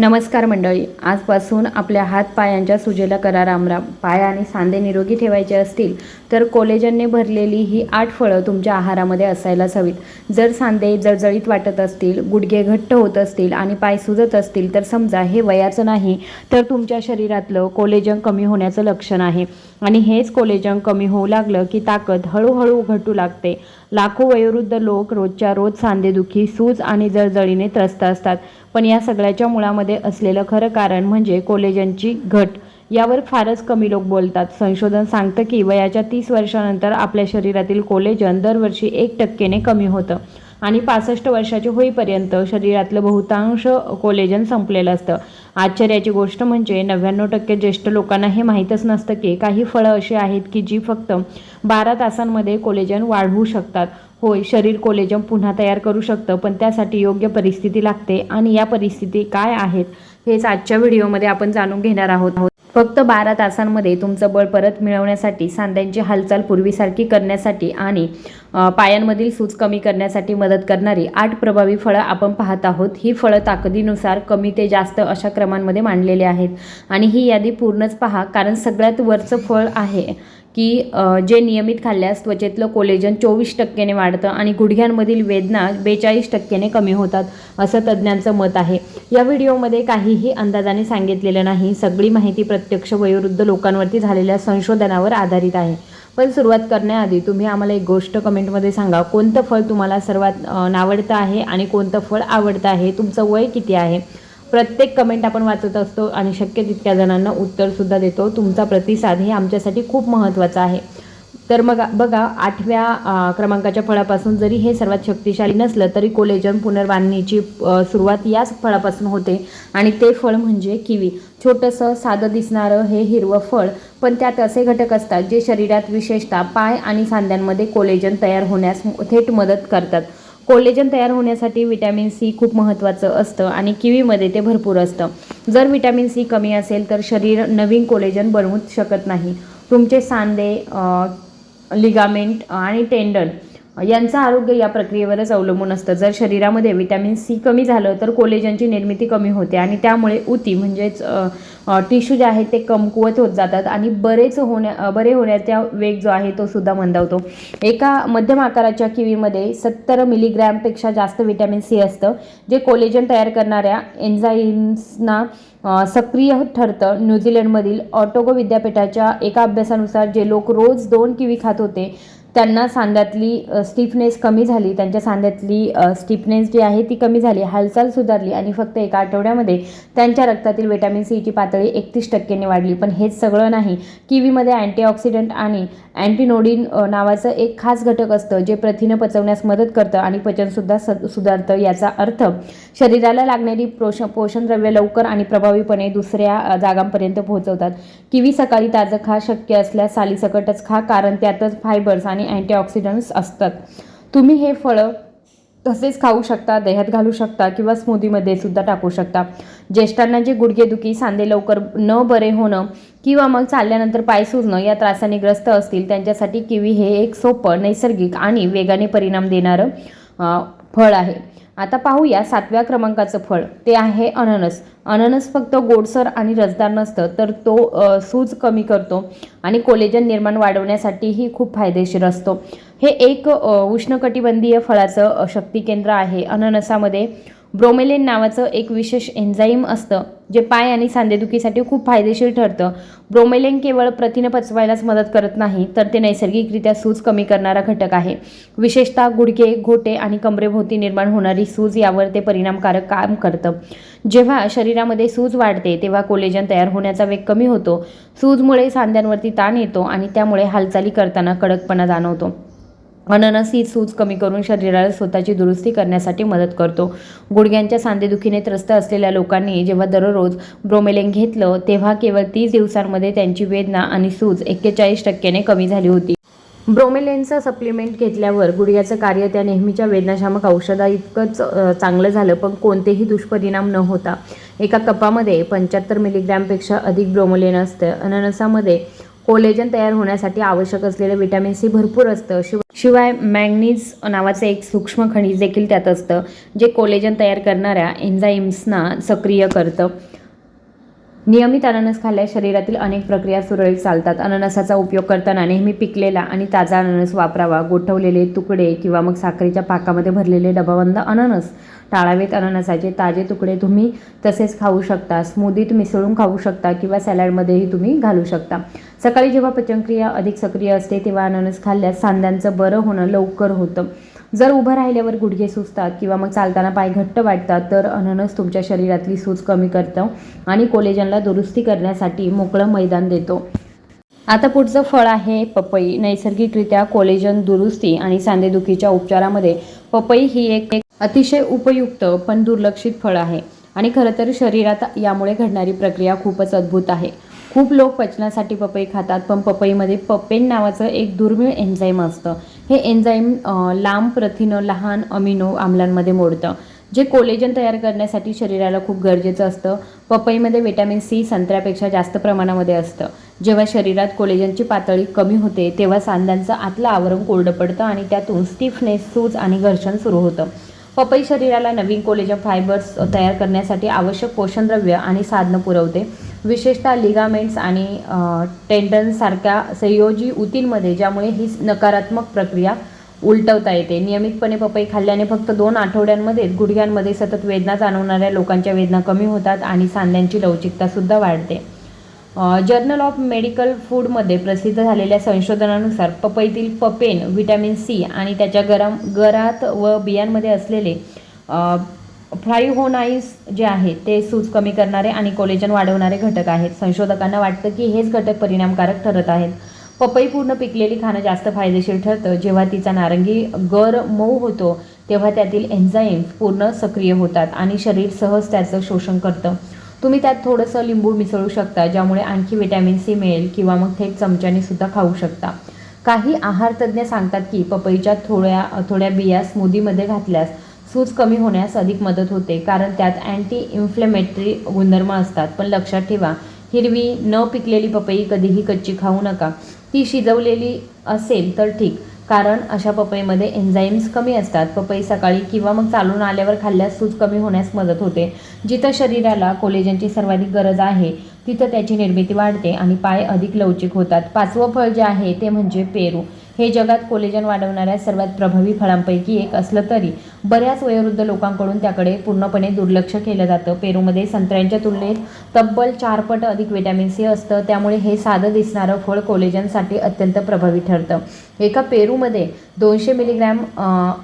नमस्कार मंडळी. आजपासून आपल्या हात पायांच्या सुजेला करा रामराम पाय आणि सांधे निरोगी ठेवायचे असतील तर कोलेजनने भरलेली ही आठ फळं तुमच्या आहारामध्ये असायलाच हवीत. जर सांधे जळजळीत वाटत असतील गुडघे घट्ट होत असतील आणि पाय सुजत असतील तर समजा हे वयाचं नाही तर तुमच्या शरीरातलं कोलेजन कमी होण्याचं लक्षण आहे. आणि हेच कोलेजन कमी होऊ लागलं की ताकद हळूहळू घटू लागते. लाखो वयोवृद्ध लोक रोजच्या रोज सांधेदुखी सूज आणि जळजळीने त्रस्त असतात. पण या सगळ्याच्या मुळामध्ये असलेलं खरं कारण म्हणजे कोलेजनची घट. यावर फारच कमी लोक बोलतात. संशोधन सांगतं की वयाच्या तीस वर्षानंतर आपल्या शरीरातील कोलेजन दरवर्षी एक टक्केने कमी होतं. आणि पासष्ट वर्षाचे होईपर्यंत शरीरातलं बहुतांश कोलेजन संपलेलं असतं. आश्चर्याची गोष्ट म्हणजे नव्याण्णव टक्के ज्येष्ठ लोकांना हे माहीतच नसतं की काही फळं अशी आहेत की जी फक्त बारा तासांमध्ये कोलेजन वाढवू शकतात. होय शरीर कोलेजन पुन्हा तयार करू शकतं पण त्यासाठी योग्य परिस्थिती लागते. आणि या परिस्थिती काय आहेत हेच आजच्या व्हिडिओमध्ये आपण जाणून घेणार आहोत. फक्त बारा तासांमध्ये तुमचं बळ परत मिळवण्यासाठी सांध्यांची हालचाल पूर्वीसारखी करण्यासाठी आणि पायांमधील सूज कमी करण्यासाठी मदत करणारी आठ प्रभावी फळं आपण पाहत आहोत. ही फळं ताकदीनुसार कमी ते जास्त अशा क्रमांमध्ये मांडलेली आहेत. आणि ही यादी पूर्णच पहा कारण सगळ्यात वरचं फळ आहे. की जे नियमित खाल्ल्यास त्वचेतलं कोलेजन चोवीस टक्क्याने वाढतं आणि गुडघ्यांमधील वेदना बेचाळीस टक्क्याने कमी होतात असं तज्ज्ञांचं मत आहे. या व्हिडिओमध्ये काहीही अंदाजाने सांगितलेलं नाही. सगळी माहिती प्रत्यक्ष वयोवृद्ध लोकांवरती झालेल्या संशोधनावर आधारित आहे. पण सुरुवात करण्याआधी तुम्ही आम्हाला एक गोष्ट कमेंटमध्ये सांगा. कोणतं फळ तुम्हाला सर्वात नावडतं आहे आणि कोणतं फळ आवडतं आहे? तुमचं वय किती आहे? प्रत्येक कमेंट आपण वाचत असतो आणि शक्य तितक्या जणांना उत्तरसुद्धा देतो. तुमचा प्रतिसाद हे आमच्यासाठी खूप महत्त्वाचा आहे. तर मग बघा आठव्या क्रमांकाच्या फळापासून जरी हे सर्वात शक्तिशाली नसलं तरी कोलेजन पुनर्बांधणीची सुरुवात याच फळापासून होते. आणि ते फळ म्हणजे किवी. छोटंसं साधं दिसणारं हे हिरवं फळ. पण त्यात असे घटक असतात जे शरीरात विशेषतः पाय आणि सांध्यांमध्ये कोलेजन तयार होण्यास थेट मदत करतात. कोलेजन तयार होण्यासाठी विटॅमिन सी खूप महत्त्वाचं असतं आणि किवीमध्ये ते भरपूर असतं. जर विटॅमिन सी कमी असेल तर शरीर नवीन कोलेजन बनवूच शकत नाही. तुमचे सांधे लिगामेंट आणि टेंडन यांचं आरोग्य या प्रक्रियेवरच अवलंबून असतं. जर शरीरामध्ये विटॅमिन सी कमी झालं तर कोलेजनची निर्मिती कमी होते आणि त्यामुळे उती म्हणजेच टिश्यू जे आहेत ते कमकुवत होत जातात आणि बरेच होण्या बरे होण्याचा वेग जो आहे तो सुद्धा मंदावतो. एका मध्यम आकाराच्या किवीमध्ये सत्तर मिलीग्रॅमपेक्षा जास्त विटॅमिन सी असतं जे कोलेजन तयार करणाऱ्या एन्झाईम्सना सक्रिय ठरतं. न्यूझीलंडमधील ऑटोगो विद्यापीठाच्या एका अभ्यासानुसार जे लोक रोज दोन किवी खात होते त्यांना सांध्यातली स्टिफनेस कमी झाली त्यांच्या सांध्यातली स्टिफनेस जी आहे ती कमी झाली हालचाल सुधारली आणि फक्त एका आठवड्यामध्ये त्यांच्या रक्तातील व्हिटॅमिन सीची पातळी एकतीस टक्क्यांनी वाढली. पण हेच सगळं नाही. किवीमध्ये अँटीऑक्सिडंट आणि अँटीनोडिन नावाचं एक खास घटक असतं जे प्रथिनं पचवण्यास मदत करतं आणि पचनसुद्धा स सुधारतं याचा अर्थ शरीराला लागणारी पोषण पोषणद्रव्य लवकर आणि प्रभावीपणे दुसऱ्या जागांपर्यंत पोहोचवतात. किवी सकाळी ताजं खा शक्य असल्यास सालीसकटच खा कारण त्यातच फायबर्स आणि अँटीऑक्सिडंट्स असतात. तुम्ही हे फळं तसेच खाऊ शकता दह्यात घालू शकता किंवा स्मूदीमध्ये सुद्धा टाकू शकता. ज्येष्ठांना जे गुडघेदुखी सांधे लवकर न बरे होणं किंवा मग चालल्यानंतर पाय सुजणं या त्रासाने ग्रस्त असतील त्यांच्यासाठी किवी हे एक सोपं नैसर्गिक आणि वेगाने परिणाम देणारं फळ आहे. आता पाहूया सातव्या क्रमांकाचं फळ. ते आहे अननस. अननस फक्त गोडसर आणि रसदार नसतं तर तो सूज कमी करतो आणि कोलेजन निर्माण वाढवण्यासाठीही खूप फायदेशीर असतो. हे एक उष्णकटिबंधीय फळाचं शक्ती केंद्र आहे. अननसामध्ये ब्रोमेलिन नावाचं एक विशेष एन्झाईम असतं जे पाय आणि सांधेदुखीसाठी खूप फायदेशीर ठरतं. ब्रोमेलिन केवळ प्रथिनं पचवायलाच मदत करत नाही तर ते नैसर्गिकरित्या सूज कमी करणारा घटक आहे. विशेषतः गुडघे घोटे आणि कमरेभोवती निर्माण होणारी सूज यावर ते परिणामकारक काम करतं. जेव्हा शरीरामध्ये सूज वाढते तेव्हा कोलेजन तयार होण्याचा वेग कमी होतो. सूजमुळे सांध्यांवरती ताण येतो आणि त्यामुळे हालचाली करताना कडकपणा जाणवतो. अननस ही सूज कमी करून शरीराला स्वतःची दुरुस्ती करण्यासाठी मदत करतो. गुडघ्यांच्या सांधेदुखीने त्रस्त असलेल्या लोकांनी जेव्हा दररोज ब्रोमेलेन घेतलं तेव्हा केवळ तीस दिवसांमध्ये त्यांची वेदना आणि सूज एक्केचाळीस टक्क्याने कमी झाली होती. ब्रोमेलेनचं सप्लिमेंट घेतल्यावर गुडघ्याचं कार्य त्या नेहमीच्या वेदनाशामक औषधा इतकंच चांगलं झालं पण कोणतेही दुष्परिणाम न होता. एका कपामध्ये पंच्याहत्तर मिलीग्रॅमपेक्षा अधिक ब्रोमोलेन असतं. अननसामध्ये कोलेजन तयार होण्यासाठी आवश्यक असलेलं विटॅमिन सी भरपूर असतं. अशी शिवाय मॅंगनीज नावाचं एक सूक्ष्म खनिज देखील त्यात असतं जे कोलेजन तयार करणाऱ्या एन्झाईम्सना सक्रिय करतं. नियमित अननस खाल्ल्या शरीरातील अनेक प्रक्रिया सुरळीत चालतात. अननसाचा उपयोग करताना नेहमी पिकलेला आणि ताजा अननस वापरावा. गोठवलेले तुकडे किंवा मग साखरेच्या पाकामध्ये भरलेले डबाबंद अननस टाळावेत. अननसाचे ताजे तुकडे तुम्ही तसेच खाऊ शकता. स्मूदीत मिसळून खाऊ शकता किंवा सॅलडमध्येही तुम्ही घालू शकता. सकाळी जेव्हा पचनक्रिया अधिक सक्रिय असते तेव्हा अननस खाल्ल्यास सांध्यांचं बरं होणं लवकर होतं. जर उभं राहिल्यावर गुडघे सुचतात किंवा मग चालताना पाय घट्ट वाटतात तर अननस तुमच्या शरीरातली सूज कमी करतं आणि कोलेजनला दुरुस्ती करण्यासाठी मोकळं मैदान देतो. आता पुढचं फळ आहे पपई. नैसर्गिकरित्या कोलेजन दुरुस्ती आणि सांधेदुखीच्या उपचारामध्ये पपई ही एक एक अतिशय उपयुक्त पण दुर्लक्षित फळ आहे. आणि खरं तर शरीरात यामुळे घडणारी प्रक्रिया खूपच अद्भुत आहे. खूप लोक पचनासाठी पपई खातात पण पपईमध्ये पपेन नावाचं एक दुर्मिळ एन्झाईम असतं. हे एन्झाईम लांब प्रथिनं लहान अमिनो आम्लांमध्ये मोडतं जे कोलेजन तयार करण्यासाठी शरीराला खूप गरजेचं असतं. पपईमध्ये विटॅमिन सी संत्र्यापेक्षा जास्त प्रमाणामध्ये असतं. जेव्हा शरीरात कोलेजनची पातळी कमी होते तेव्हा सांध्यांचं आतलं आवरण कोरडं पडतं आणि त्यातून स्टिफनेस सूज आणि घर्षण सुरू होतं. पपई शरीराला नवीन कोलेजन फायबर्स तयार करण्यासाठी आवश्यक पोषणद्रव्य आणि साधनं पुरवते. विशेषतः लिगामेंट्स आणि टेंडन्ससारख्या संयोजी ऊतींमध्ये ज्यामुळे ही नकारात्मक प्रक्रिया उलटवता येते. नियमितपणे पपई खाल्ल्याने फक्त दोन आठवड्यांमध्ये गुडघ्यांमध्ये सतत वेदना जाणवणाऱ्या लोकांच्या वेदना कमी होतात आणि सांध्यांची लवचिकतासुद्धा वाढते. जर्नल ऑफ मेडिकल फूडमध्ये प्रसिद्ध झालेल्या संशोधनानुसार पपईतील पपेन व्हिटॅमिन सी आणि त्याच्या गरम गरात व बियांमध्ये असलेले फ्राईहोनाईस जे आहे ते सूज कमी करणारे आणि कोलेजन वाढवणारे घटक आहेत. संशोधकांना वाटतं की हेच घटक परिणामकारक ठरत आहेत. पपई पूर्ण पिकलेली खाणं जास्त फायदेशीर ठरतं. जेव्हा तिचा नारंगी गर मऊ होतो तेव्हा त्यातील एन्झाईम्स पूर्ण सक्रिय होतात आणि शरीर सहज त्याचं शोषण करतं. तुम्ही त्यात थोडंसं लिंबू मिसळू शकता ज्यामुळे आणखी विटॅमिन सी मिळेल किंवा मग थेट चमच्याने सुद्धा खाऊ शकता. काही आहारतज्ज्ञ सांगतात की पपईच्या थोड्या थोड्या बिया स्मूदीमध्ये घातल्यास सूज कमी होण्यास अधिक मदत होते कारण त्यात अँटी इन्फ्लेमेटरी गुणधर्म असतात. पण लक्षात ठेवा हिरवी न पिकलेली पपई कधीही कच्ची खाऊ नका. ती शिजवलेली असेल तर ठीक कारण अशा पपईमध्ये एन्झाईम्स कमी असतात. पपई सकाळी किंवा मग चालून आल्यावर खाल्ल्यास सूज कमी होण्यास मदत होते. जिथं शरीराला कोलेजनची सर्वाधिक गरज आहे तिथं त्याची निर्मिती वाढते आणि पाय अधिक लवचिक होतात. पाचवं फळ जे आहे ते म्हणजे पेरू. हे जगात कोलेजन वाढवणाऱ्या सर्वात प्रभावी फळांपैकी एक असलं तरी बऱ्याच वयोवृद्ध लोकांकडून त्याकडे पूर्णपणे दुर्लक्ष केलं जातं. पेरूमध्ये संत्र्यांच्या तुलनेत तब्बल चारपट अधिक विटॅमिन सी असतं. त्यामुळे हे साधं दिसणारं फळ कोलेजनसाठी अत्यंत प्रभावी ठरतं. एका पेरूमध्ये दोनशे मिलीग्रॅम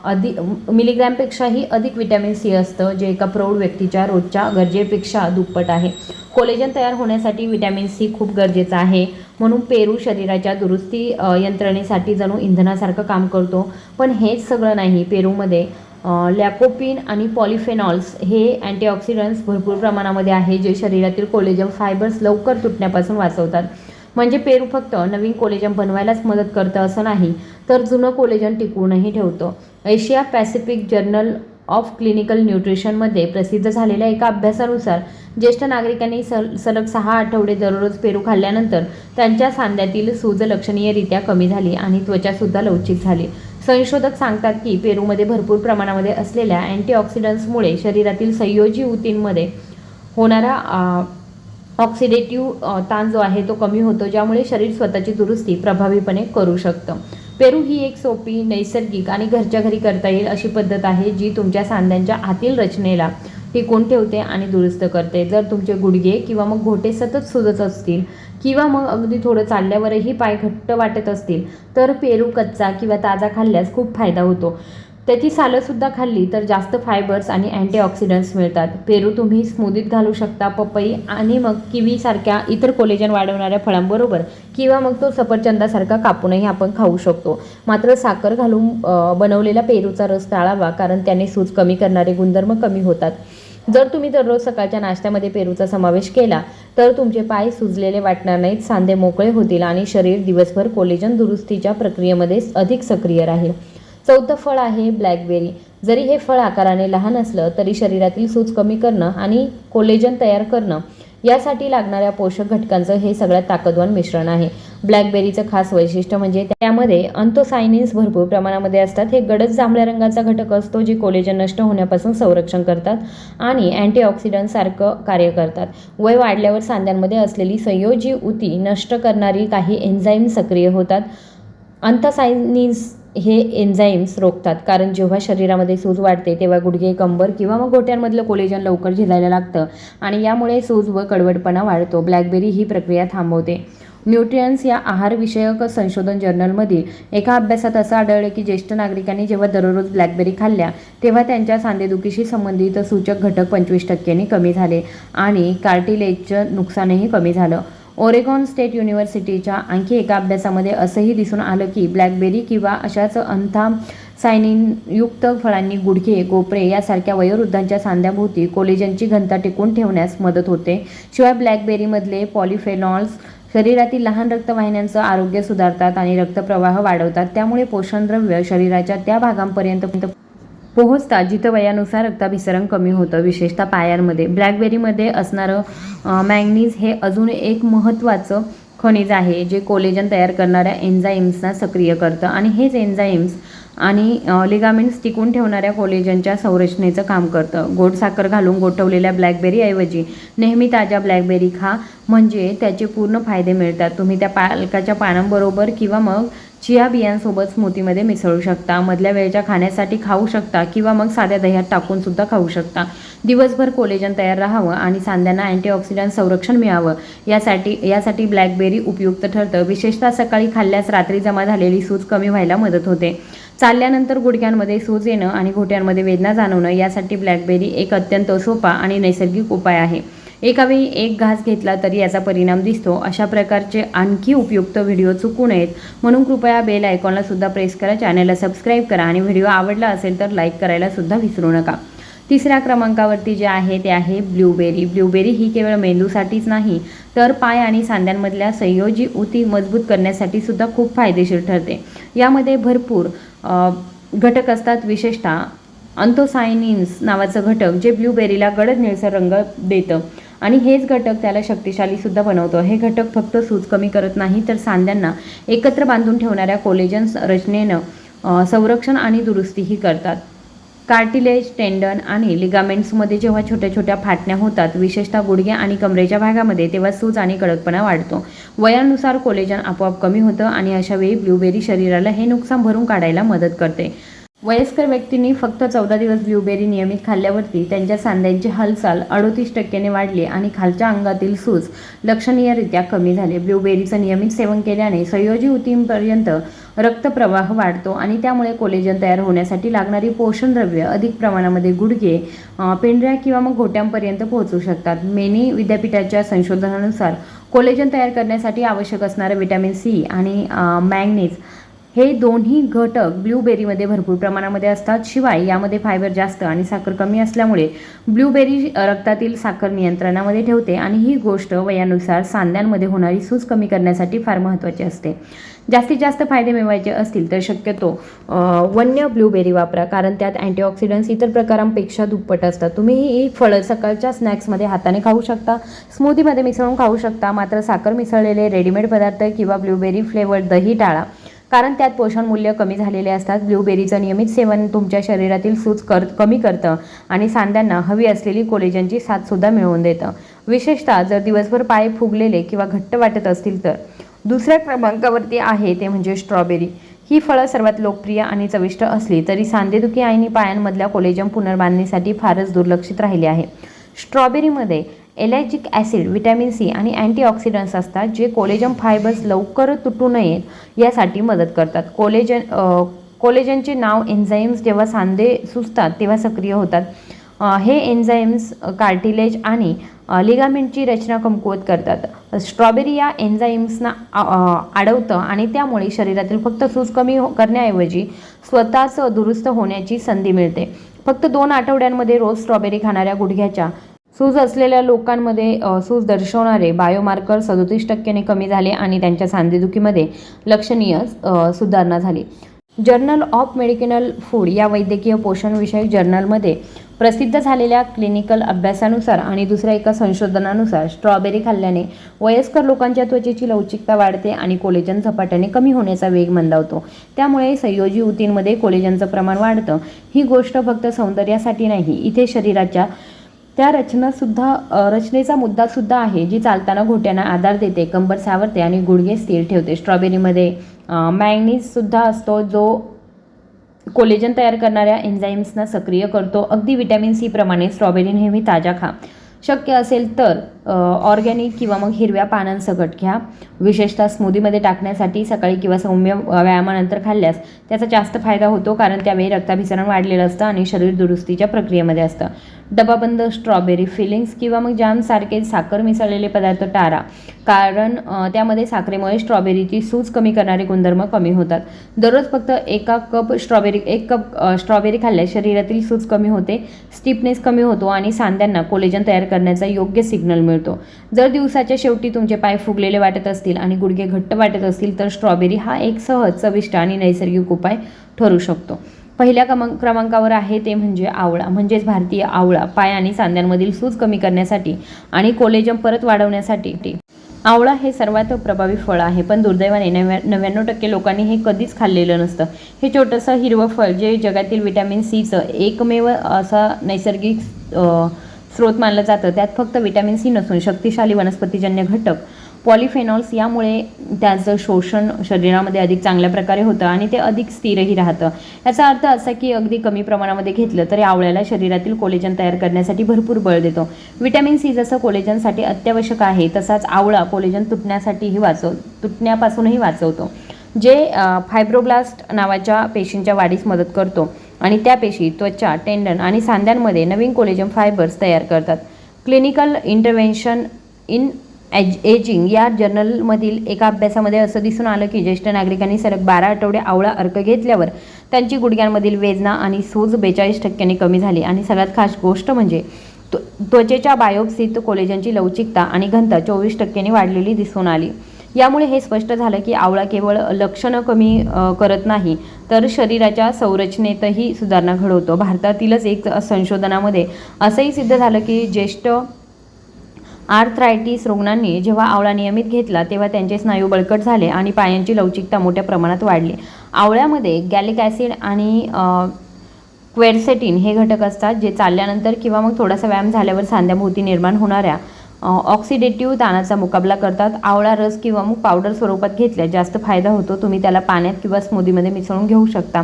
अधिक मिलीग्रॅमपेक्षाही अधिक विटॅमिन सी असतं जे एका प्रौढ व्यक्तीच्या रोजच्या गरजेपेक्षा दुप्पट आहे. कोलेजन तयार होण्यासाठी विटॅमिन सी खूप गरजेचं आहे. म्हणून पेरू शरीराच्या दुरुस्ती यंत्रणेसाठी जणू इंधनासारखं काम करतो. पण हेच सगळं नाही. पेरूमध्ये लॅकोपिन आणि पॉलिफेनॉल्स हे अँटीऑक्सिडंट्स भरपूर प्रमाणामध्ये आहे जे शरीरातील कोलेजम फायबर्स लवकर तुटण्यापासून वाचवतात. म्हणजे पेरू फक्त नवीन कोलेजन बनवायलाच मदत करतं असं नाही तर जुनं कोलेजन टिकवूनही ठेवतं. Asia Pacific journal of clinical न्यूट्रिशनमध्ये प्रसिद्ध झालेल्या एका अभ्यासानुसार ज्येष्ठ नागरिकांनी सल सलग सहा आठवडे दररोज पेरू खाल्ल्यानंतर त्यांच्या सांध्यातील सूज लक्षणीयरित्या कमी झाली आणि त्वचासुद्धा लवचिक झाली. संशोधक सांगतात की पेरूमध्ये भरपूर प्रमाणामध्ये असलेल्या अँटीऑक्सिडंट्समुळे शरीरातील संयोजी ऊतींमध्ये होणारा ऑक्सिडेटिव्ह ताण जो आहे तो कमी होतो ज्यामुळे शरीर स्वतःची दुरुस्ती प्रभावीपणे करू शकतं. पेरू ही एक सोपी नैसर्गिक आणि घरच्या घरी करता येईल अशी पद्धत आहे जी तुमच्या सांध्यांच्या आतील रचनेला टिकून ठेवते आणि दुरुस्त करते. जर तुमचे गुडघे किंवा मग घोटे सतत सुजत असतील किंवा मग अगदी थोडं चालल्यावरही पाय घट्ट वाटत असतील तर पेरू कच्चा किंवा ताजा खाल्ल्यास खूप फायदा होतो. त्याची सालंसुद्धा खाल्ली तर जास्त फायबर्स आणि अँटीऑक्सिडंट्स मिळतात. पेरू तुम्ही स्मूदीत घालू शकता पपई आणि मग किवीसारख्या इतर कोलेजन वाढवणाऱ्या फळांबरोबर किंवा मग तो सफरचंदासारखा कापूनही आपण खाऊ शकतो. मात्र साखर घालून बनवलेला पेरूचा रस टाळावा कारण त्याने सूज कमी करणारे गुणधर्म कमी होतात. जर तुम्ही दररोज सकाळच्या नाश्त्यामध्ये पेरूचा समावेश केला तर तुमचे पाय सुजलेले वाटणार नाहीत सांधे मोकळे होतील आणि शरीर दिवसभर कोलेजन दुरुस्तीच्या प्रक्रियेमध्ये अधिक सक्रिय राहील. चौथं फळ आहे ब्लॅकबेरी. जरी हे फळ आकाराने लहान असलं तरी शरीरातील सूज कमी करणं आणि कोलेजन तयार करणं यासाठी लागणाऱ्या पोषक घटकांचं हे सगळ्यात ताकदवान मिश्रण आहे. ब्लॅकबेरीचं खास वैशिष्ट्य म्हणजे त्यामध्ये अंतोसायनिन्स भरपूर प्रमाणामध्ये असतात. हे गडद जांभळ्या रंगाचा घटक असतो जे कोलेजन नष्ट होण्यापासून संरक्षण करतात आणि अँटीऑक्सिडंट सारखं कार्य करतात. वय वाढल्यावर सांध्यांमध्ये असलेली संयोजी ऊती नष्ट करणारी काही एन्झाईम सक्रिय होतात. अंतसायनिन्स हे एन्झाईम्स रोखतात. कारण जेव्हा शरीरामध्ये सूज वाढते तेव्हा गुडघे कंबर किंवा मग गोट्यांमधलं कोलेजन लवकर झिजायला लागतं आणि यामुळे सूज व कडवटपणा वाढतो. ब्लॅकबेरी ही प्रक्रिया थांबवते. न्यूट्रियन्स या आहारविषयक संशोधन जर्नलमधील एका अभ्यासात असं आढळलं की ज्येष्ठ नागरिकांनी जेव्हा दररोज ब्लॅकबेरी खाल्ल्या तेव्हा त्यांच्या सांधेदुखीशी संबंधित सूचक घटक पंचवीस टक्क्यांनी कमी झाले आणि कार्टिलेजचं नुकसानही कमी झालं. ओरेगॉन स्टेट युनिव्हर्सिटीच्या आणखी एका अभ्यासामध्ये असंही दिसून आलं की ब्लॅकबेरी किंवा अशाच अंथा सायनिनयुक्त फळांनी गुडघे कोपरे यासारख्या वयोवृद्धांच्या सांध्याभोवती कोलेजनची घनता टिकून ठेवण्यास मदत होते. शिवाय ब्लॅकबेरीमधले पॉलिफेनॉल्स शरीरातील लहान रक्तवाहिन्यांचं आरोग्य सुधारतात आणि रक्तप्रवाह वाढवतात. त्यामुळे पोषणद्रव्य शरीराच्या त्या भागांपर्यंत पोहोचता जिथं वयानुसार रक्ताभिसरण कमी होतं विशेषतः पायांमध्ये. ब्लॅकबेरीमध्ये असणारं मॅग्नीज हे अजून एक महत्त्वाचं खनिज आहे जे कोलेजन तयार करणाऱ्या एन्झाईम्सना सक्रिय करतं. आणि हेच एन्झाईम्स आणि लिगामेंट्स टिकून ठेवणाऱ्या कोलेजनच्या संरचनेचं काम करतं. गोड साखर घालून गोठवलेल्या ब्लॅकबेरीऐवजी नेहमी ताज्या ब्लॅकबेरी खा म्हणजे त्याचे पूर्ण फायदे मिळतात. तुम्ही त्या पालकाच्या पानांबरोबर किंवा मग चिया बियांसोबत स्मूथीमध्ये मिसळू शकता मधल्या वेळच्या खाण्यासाठी खाऊ शकता किंवा मग साध्या दह्यात टाकून सुद्धा खाऊ शकता. दिवसभर कोलेजन तयार राहावं आणि सांध्यांना अँटीऑक्सिडंट संरक्षण मिळावं. यासाठी यासाठी ब्लॅकबेरी उपयुक्त ठरतं. विशेषतः सकाळी खाल्ल्यास रात्री जमा झालेली सूज कमी व्हायला मदत होते. चालल्यानंतर गुडघ्यांमध्ये सूज येणं आणि घोट्यांमध्ये वेदना जाणवणं यासाठी ब्लॅकबेरी एक अत्यंत सोपा आणि नैसर्गिक उपाय आहे. एकावेळी एक घास घेतला तरी याचा परिणाम दिसतो. अशा प्रकारचे आणखी उपयुक्त व्हिडिओ चुकू नयेत. म्हणून कृपया बेल आयकॉनला सुद्धा प्रेस करा चॅनलला सबस्क्राईब करा आणि व्हिडिओ आवडला असेल तर लाईक करायला सुद्धा विसरू नका. तिसऱ्या क्रमांकावरती जे आहे ते आहे ब्ल्यूबेरी ब्ल्यूबेरी ही केवळ मेंदूसाठीच नाही तर पाय आणि सांध्यांमधल्या संयोजी ऊती मजबूत करण्यासाठी सुद्धा खूप फायदेशीर ठरते. यामध्ये भरपूर घटक असतात विशेषतः अंथोसायनिन्स नावाचं घटक जे ब्ल्यूबेरीला गडद निळसर रंग देतं. आणि हेच घटक त्याला शक्तिशाली सुद्धा बनवतो. हे घटक फक्त सूज कमी करत नाही तर सांध्यांना एकत्र बांधून ठेवणाऱ्या कोलेजन रचनेनं संरक्षण आणि दुरुस्तीही करतात. कार्टिलेज टेंडन आणि लिगामेंट्समध्ये जेव्हा छोट्या छोट्या फाटण्या होतात विशेषतः गुडघे आणि कमरेच्या भागामध्ये तेव्हा सूज आणि कडकपणा वाढतो. वयानुसार कोलेजन आपोआप कमी होतं आणि अशावेळी ब्लूबेरी शरीराला हे नुकसान भरून काढायला मदत करते. वयस्कर व्यक्तींनी फक्त चौदा दिवस ब्ल्यूबेरी नियमित खाल्ल्यावरती त्यांच्या सांध्यांची हालचाल अडोतीस टक्क्याने वाढली आणि खालच्या अंगातील सूज लक्षणीयरित्या कमी झाले. ब्ल्यूबेरीचं नियमित सेवन केल्याने संयोजी ऊतींपर्यंत रक्तप्रवाह वाढतो आणि त्यामुळे कोलेजन तयार होण्यासाठी लागणारी पोषणद्रव्य अधिक प्रमाणामध्ये गुडघे अ, पेंढऱ्या किंवा मग घोट्यांपर्यंत पोहोचू शकतात. मेनी विद्यापीठाच्या संशोधनानुसार कोलेजन तयार करण्यासाठी आवश्यक असणारं विटॅमिन सी आणि मॅग्नेज हे दोन्ही घटक ब्लूबेरीमध्ये भरपूर प्रमाणामध्ये असतात. शिवाय यामध्ये फायबर जास्त आणि साखर कमी असल्यामुळे ब्लूबेरी रक्तातील साखर नियंत्रणामध्ये ठेवते आणि ही गोष्ट वयानुसार सांध्यांमध्ये होणारी सूज कमी करण्यासाठी फार महत्त्वाची असते. जास्तीत जास्त फायदे मिळवायचे असतील तर शक्यतो वन्य ब्लूबेरी वापरा कारण त्यात अँटीऑक्सिडंट्स इतर प्रकारांपेक्षा दुप्पट असतात. तुम्ही ही फळं सकाळच्या स्नॅक्समध्ये हाताने खाऊ शकता स्मूदीमध्ये मिसळून खाऊ शकता मात्र साखर मिसळलेले रेडीमेड पदार्थ किंवा ब्लूबेरी फ्लेवर्ड दही टाळा. कारण त्यात पोषण मूल्य कमी झालेले असतात. ब्लूबेरीचं नियमित सेवन तुमच्या शरीरातील सूज कर कमी करतं आणि सांध्यांना हवी असलेली कोलेजनची साथसुद्धा मिळवून देतं. विशेषतः जर दिवसभर पाय फुगलेले किंवा घट्ट वाटत असतील तर. दुसऱ्या क्रमांकावरती आहे ते म्हणजे स्ट्रॉबेरी. ही फळं सर्वात लोकप्रिय आणि चविष्ट असली तरी सांधेदुखी आणि पायांमधल्या कोलेजन पुनर्बांधणीसाठी फारच दुर्लक्षित राहिले आहे. स्ट्रॉबेरीमध्ये एलॅजिक ॲसिड विटॅमिन सी आणि अँटीऑक्सिडंट्स असतात जे कोलेजन फायबर्स लवकर तुटू नयेत यासाठी मदत करतात. कोलेजन कोलेजनचे नाव एन्झाईम्स जेव्हा सांधे सुचतात तेव्हा सक्रिय होतात. हे एन्झाईम्स कार्टिलेज आणि लिगामेंटची रचना कमकुवत करतात. स्ट्रॉबेरी या एन्झाईम्सना अडवतं आणि त्यामुळे शरीरातील फक्त सूज कमी हो- करण्याऐवजी स्वतःच दुरुस्त होण्याची संधी मिळते. फक्त दोन आठवड्यांमध्ये रोज स्ट्रॉबेरी खाणाऱ्या गुडघ्याच्या सूज असलेल्या लोकांमध्ये सूज दर्शवणारे बायोमार्कर सदोतीस टक्क्याने कमी झाले आणि त्यांच्या सांधेदुखीमध्ये लक्षणीय सुधारणा झाली. जर्नल ऑफ मेडिकल फूड या वैद्यकीय पोषणविषयक जर्नलमध्ये प्रसिद्ध झालेल्या क्लिनिकल अभ्यासानुसार आणि दुसऱ्या एका संशोधनानुसार स्ट्रॉबेरी खाल्ल्याने वयस्कर लोकांच्या त्वचेची लवचिकता वाढते आणि कोलेजन झपाट्याने कमी होण्याचा वेग मंदावतो. त्यामुळे संयोजी ऊतींमध्ये कोलेजनचं प्रमाण वाढतं. ही गोष्ट फक्त सौंदर्यासाठी नाही इथे शरीराच्या त्या रचनासुद्धा रचनेचा मुद्दासुद्धा आहे जी चालताना घोट्यांना आधार देते कंबर सावरते आणि गुडघे स्थिर ठेवते. स्ट्रॉबेरीमध्ये मॅग्नीजसुद्धा असतो जो कोलेजन तयार करणाऱ्या एन्झाईम्सना सक्रिय करतो. अगदी विटॅमिन सी प्रमाणे स्ट्रॉबेरी नेहमी ताजा खा. शक्य असेल तर ऑर्गॅनिक किंवा मग हिरव्या पानांसकट घ्या. विशेषतः स्मूदीमध्ये टाकण्यासाठी सकाळी किंवा सौम्य व्यायामानंतर खाल्ल्यास त्याचा जास्त फायदा होतो कारण त्यावेळी रक्ताभिसरण वाढलेलं असतं आणि शरीर दुरुस्तीच्या प्रक्रियेमध्ये असतं. डबाबंद स्ट्रॉबेरी फिलिंग्स किंवा मग जामसारखे साखर मिसळलेले पदार्थ टाळा कारण त्यामध्ये साखरेमुळे स्ट्रॉबेरीची सूज कमी करणारे गुणधर्म कमी होतात. दररोज फक्त एका कप स्ट्रॉबेरी एक कप स्ट्रॉबेरी खाल्ल्यास शरीरातील सूज कमी होते स्टिफनेस कमी होतो आणि सांध्यांना कोलेजन तयार करण्याचा योग्य सिग्नल मिळतो. जर दिवसाच्या शेवटी तुमचे पाय फुगलेले वाटत असतील आणि गुडघे घट्ट वाटत असतील तर स्ट्रॉबेरी हा एक सहज चविष्ट आणि नैसर्गिक उपाय ठरू शकतो. पहिल्या क्रमांक क्रमांकावर आहे ते म्हणजे आवळा म्हणजेच भारतीय आवळा पाय आणि सांध्यांमधील सूज कमी करण्यासाठी आणि कोलेजम परत वाढवण्यासाठी आवळा हे सर्वात प्रभावी फळ आहे पण दुर्दैवाने नव्या नव्याण्णव टक्के लोकांनी हे कधीच खाल्लेलं नसतं. हे छोटंसं हिरवं फळ जे जगातील विटॅमिन सीचं एकमेव असा नैसर्गिक स्रोत मानलं जातं त्यात फक्त विटॅमिन सी नसून शक्तिशाली वनस्पतीजन्य घटक पॉलिफेनॉल्स यामुळे त्याचं शोषण शरीरामध्ये अधिक चांगल्या प्रकारे होतं आणि ते अधिक स्थिरही राहतं. याचा अर्थ असा की अगदी कमी प्रमाणामध्ये घेतलं तरी आवळ्याला शरीरातील कोलेजन तयार करण्यासाठी भरपूर बळ देतो. विटॅमिन सी जसं कोलेजनसाठी अत्यावश्यक आहे तसाच आवळा कोलेजन तुटण्यासाठीही वाचव तुटण्यापासूनही वाचवतो. जे फायब्रोब्लास्ट नावाच्या पेशींच्या वाढीस मदत करतो आणि त्या पेशी त्वचा टेंडन आणि सांध्यांमध्ये नवीन कोलेजन फायबर्स तयार करतात. Clinical intervention in age ageing या जर्नलमधील एका अभ्यासामध्ये असं दिसून आलं की ज्येष्ठ नागरिकांनी सलग बारा आठवडे आवळा अर्क घेतल्यावर त्यांची गुडघ्यांमधील वेदना आणि सूज बेचाळीस टक्क्यांनी कमी झाली. आणि सगळ्यात खास गोष्ट म्हणजे त्व- त्वचेच्या बायोप्सीत कोलेजनची लवचिकता आणि घनता चोवीस टक्क्यांनी वाढलेली दिसून आली. यामुळे हे स्पष्ट झालं की आवळा केवळ लक्षणं कमी करत नाही तर शरीराच्या संरचनेतही सुधारणा घडवतो. भारतातीलच एक संशोधनामध्ये असंही सिद्ध झालं की ज्येष्ठ आर्थरायटिस रुग्णांनी जेव्हा आवळा नियमित घेतला तेव्हा त्यांचे स्नायू बळकट झाले आणि पायांची लवचिकता मोठ्या प्रमाणात वाढली. आवळ्यामध्ये गॅलिक ॲसिड आणि क्वेरसेटिन हे घटक असतात जे चालल्यानंतर किंवा मग थोडासा व्यायाम झाल्यावर सांध्याभोवती निर्माण होणाऱ्या ऑक्सिडेटिव्ह ताणाचा मुकाबला करतात. आवळा रस किंवा मग पावडर स्वरूपात घेतल्यास जास्त फायदा होतो. तुम्ही त्याला पाण्यात किंवा स्मूदीमध्ये मिसळून घेऊ शकता.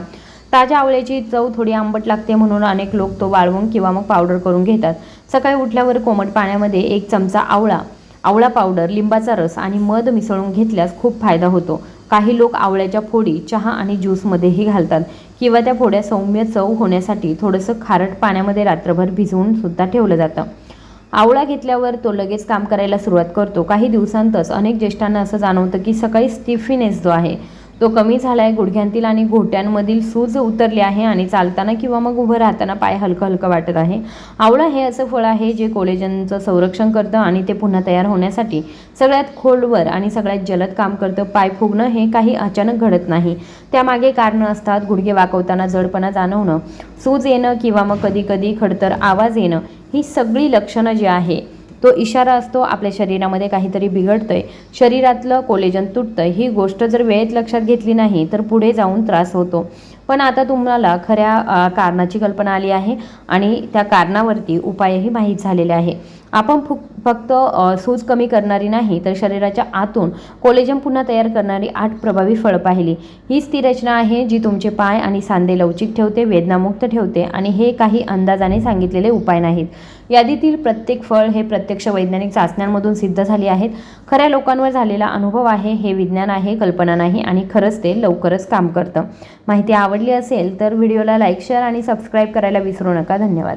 ताज्या आवळ्याची चव थोडी आंबट लागते म्हणून अनेक लोक तो वाळवून किंवा मग पावडर करून घेतात. सकाळी उठल्यावर कोमट पाण्यामध्ये एक चमचा आवळा. आवळा पावडर लिंबाचा रस आणि मध मिसळून घेतल्यास खूप फायदा होतो. काही लोक आवळ्याच्या फोडी चहा आणि ज्यूसमध्येही घालतात किंवा त्या फोड्या सौम्य चव होण्यासाठी थोडंसं खारट पाण्यामध्ये रात्रभर भिजवून सुद्धा ठेवलं जातं. आवळा घेतल्यावर तो लगेच काम करायला सुरुवात करतो. काही दिवसांतच अनेक ज्येष्ठांना असं जाणवतं की सकाळी स्टिफिनेस जो आहे तो कमी झाला आहे गुडघ्यांतील आणि घोट्यांमधील सूज उतरली आहे आणि चालताना किंवा मग उभं राहताना पाय हलकं हलकं वाटत आहे. आवळा हे असं फळ आहे जे कोलेजनचं संरक्षण करतं आणि ते पुन्हा तयार होण्यासाठी सगळ्यात खोलवर आणि सगळ्यात जलद काम करतं. पाय फुगणं हे काही अचानक घडत नाही. त्यामागे कारणं असतात गुडघे वाकवताना जडपणा जाणवणं सूज येणं किंवा मग कधी कधी खडतर आवाज येणं. ही सगळी लक्षणं जी आहे तो इशारा असतो आपल्या शरीरामध्ये काहीतरी बिघडतंय शरीरातलं कोलेजन तुटतंय ही गोष्ट जर वेळेत लक्षात घेतली नाही तर पुढे जाऊन त्रास होतो. पण आता तुम्हाला खऱ्या कारणाची कल्पना आली आहे आणि त्या कारणावरती उपायही माहीत झालेले आहे. आपण फुक फक्त सूज कमी करणारी नाही तर शरीराच्या आतून कोलेजन पुन्हा तयार करणारी आठ प्रभावी फळं पाहिली. हीच ती रचना आहे जी तुमचे पाय आणि सांधे लवचिक ठेवते वेदनामुक्त ठेवते आणि हे काही अंदाजाने सांगितलेले उपाय नाहीत. यादीतील प्रत्येक फळ हे प्रत्यक्ष वैज्ञानिक चाचण्यांमधून सिद्ध झाली आहेत. खऱ्या लोकांवर झालेला अनुभव आहे हे विज्ञान आहे कल्पना नाही आणि खरंच ते लवकरच काम करतं. माहिती आवडली असेल तर व्हिडिओला लाईक शेअर आणि सबस्क्राईब करायला विसरू नका. धन्यवाद.